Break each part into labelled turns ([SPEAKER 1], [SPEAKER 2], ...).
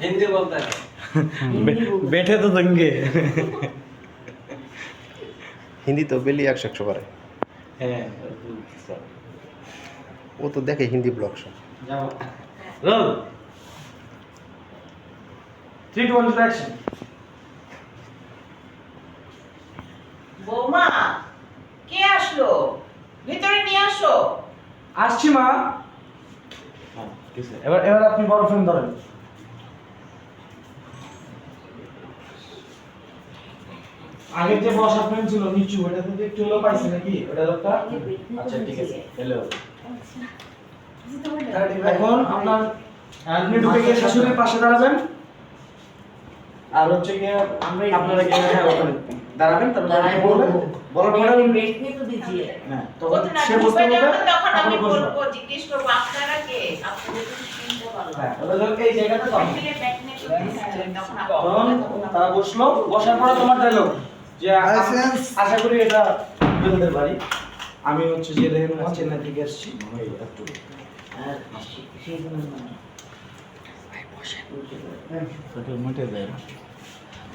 [SPEAKER 1] हिंदी बोलता है
[SPEAKER 2] बैठे तो दंगे
[SPEAKER 3] হিন্দি তো বেলি একশো একশো করে
[SPEAKER 4] হ্যাঁ স্যার
[SPEAKER 3] ও তো দেখে হিন্দি ব্লগ সব
[SPEAKER 4] যাও roll three two one action
[SPEAKER 5] বৌমা কে আসলো ভিতরে নিয়ে আসো
[SPEAKER 2] আসছি মা
[SPEAKER 4] হ্যাঁ ঠিক আছে এবার এবার আপনি বড় ফ্রেম ধরেন। যে বসা ফ্রেম ছিল, নিচু ওটা থেকে একটু হলেও পাইছে নাকি? ওটা লোকটা? আচ্ছা ঠিক আছে। হ্যালো এখন আপনার আপনি ঢুকে গিয়ে শাশুড়ির পাশে দাঁড়াবেন। আর হচ্ছে গিয়ে আপনারা গিয়ে হ্যাঁ ওখানে দাঁড়াবেন তারপর বলবেন। বলার পরে হ্যাঁ। তখন
[SPEAKER 5] বলতে না
[SPEAKER 4] সে
[SPEAKER 5] ঢুকবে
[SPEAKER 4] বুঝতে পারবে
[SPEAKER 5] তখন আমি বলব। জিজ্ঞেস করব আপনারা কে? আপনাদের তো চিনতে পারলাম
[SPEAKER 4] হ্যাঁ ওটা ধর এই জায়গাটা
[SPEAKER 5] তখন
[SPEAKER 4] তারা বসল বসার পরে তোমার ডায়লগ যে আশা করি এটা আপনাদের বাড়ি। আমি হচ্ছে যে দেখেন চেন্নাই থেকে এই একটু ওই ইয়েটা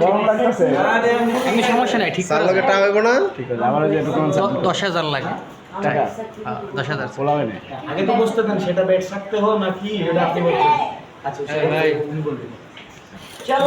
[SPEAKER 2] গরম লাগতেছে
[SPEAKER 6] এমনি সমস্যা নাই ঠিক
[SPEAKER 3] তার লাগে টা হইব না?
[SPEAKER 2] ঠিক আছে আমার যে একটু
[SPEAKER 6] দশ হাজার লাগে। হ্যাঁ, দশ হাজার।
[SPEAKER 2] না
[SPEAKER 4] আগে তো বুঝতে দেন সেটা বেড থাকতে হবে নাকি এটা আপনি বলছেন। আচ্ছা
[SPEAKER 6] ভাই।
[SPEAKER 4] উনি বলবেন
[SPEAKER 7] चलो